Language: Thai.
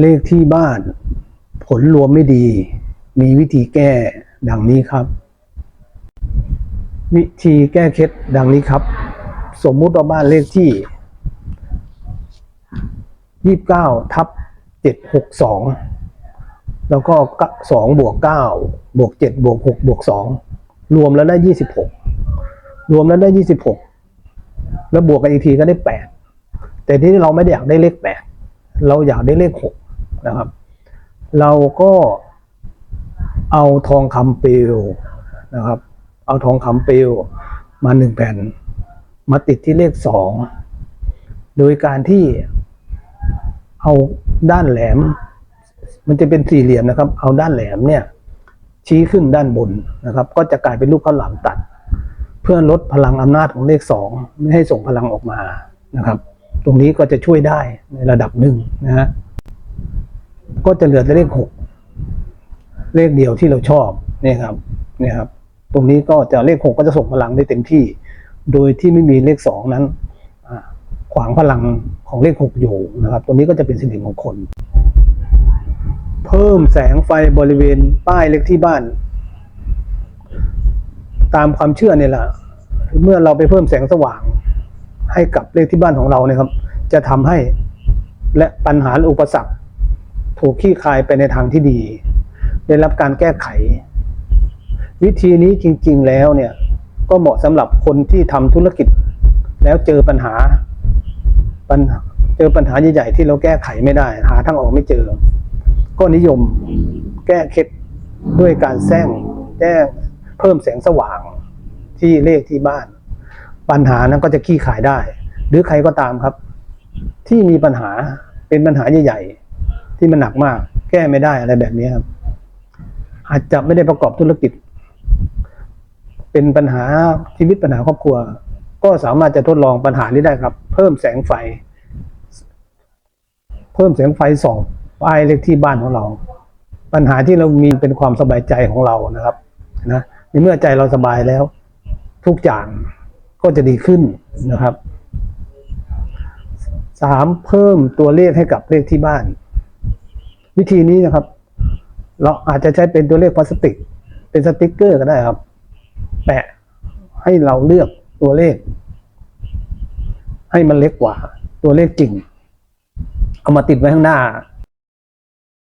เลขที่บ้าน ผลรวมไม่ดี มีวิธีแก้ดังนี้ครับ วิธีแก้เคล็ดดังนี้ครับ สมมุติว่าบ้านเลขที่ยี่บเก้าทับเจ็ดหกสองแล้วก็สองบวกเก้าบวกเจ็ดบวกหกบวกสองรวมแล้วได้ยี่สิบหกรวมแล้วได้ยี่สิบหกแล้วบวกกันอีกทีก็ได้แปดแต่ที่เราไม่ได้อยากได้เลขแปดเราอยากได้เลขหก นะครับ เราก็เอาทองคำเปลวนะครับ เอาทองคำเปลวมาหนึ่งแผ่น มาติดที่เลขสองโดยการที่เอาด้านแหลม มันจะเป็นสี่เหลี่ยมนะครับ เอาด้านแหลมเนี่ย ชี้ขึ้นด้านบนนะครับ ก็จะกลายเป็นรูปข้าวหลามตัด เพื่อลดพลังอำนาจของเลขสองไม่ให้ส่งพลังออกมานะครับ ตรงนี้ก็จะช่วยได้ในระดับหนึ่งนะฮะ ก็จะเหลือแต่เลขหกเลขเดียวที่เราชอบเนี่ยครับเนี่ยครับ ตรงนี้ก็จะเลขหกก็จะส่งพลังได้เต็มที่ โดยที่ไม่มีเลขสองนั้นขวางพลังของเลขหกอยู่นะครับ ตรงนี้ก็จะเป็นสิริมงคลเพิ่มแสงไฟบริเวณป้ายเลขที่บ้าน ตามความเชื่อเนี่ยแหละเมื่อเราไปเพิ่มแสงสว่างให้กับเลขที่บ้านของเราเนี่ยครับ จะทำให้และปัญหาอุปสรรค ถูกขี้คายไปในทางที่ดี ได้รับการแก้ไข วิธีนี้จริง ๆ แล้วเนี่ย ก็เหมาะสำหรับคนที่ทำธุรกิจ แล้วเจอปัญหาปัญหาเจอปัญหาใหญ่ๆที่เราแก้ไขไม่ได้ หาทางออกไม่เจอ ก็นิยมแก้เคล็ดด้วยการแซงแก้เพิ่มแสงสว่างที่เลขที่บ้าน ปัญหานั้นก็จะขี้ขายได้ หรือใครก็ตามครับ ที่มีปัญหาเป็นปัญหาใหญ่ๆ ที่มันหนักมาก แก้ไม่ได้อะไรแบบนี้ครับ อาจจะไม่ได้ประกอบธุรกิจ เป็นปัญหาชีวิตปัญหาครอบครัว ก็สามารถจะทดลองปัญหานี้ได้ครับ เพิ่มแสงไฟ เพิ่มแสงไฟส่องป้ายเลขที่บ้านของเรา ปัญหาที่เรามีเป็นความสบายใจของเรานะครับนะในเมื่อใจเราสบายแล้ว ทุกอย่างก็จะดีขึ้นนะครับสามเพิ่มตัวเลขให้กับเลขที่บ้าน วิธีนี้นะครับ เราอาจจะใช้เป็นตัวเลขพลาสติก เป็นสติกเกอร์ก็ได้ครับ แปะให้เราเลือกตัวเลข ให้มันเล็กกว่าตัวเลขจริง เอามาติดไว้ข้างหน้า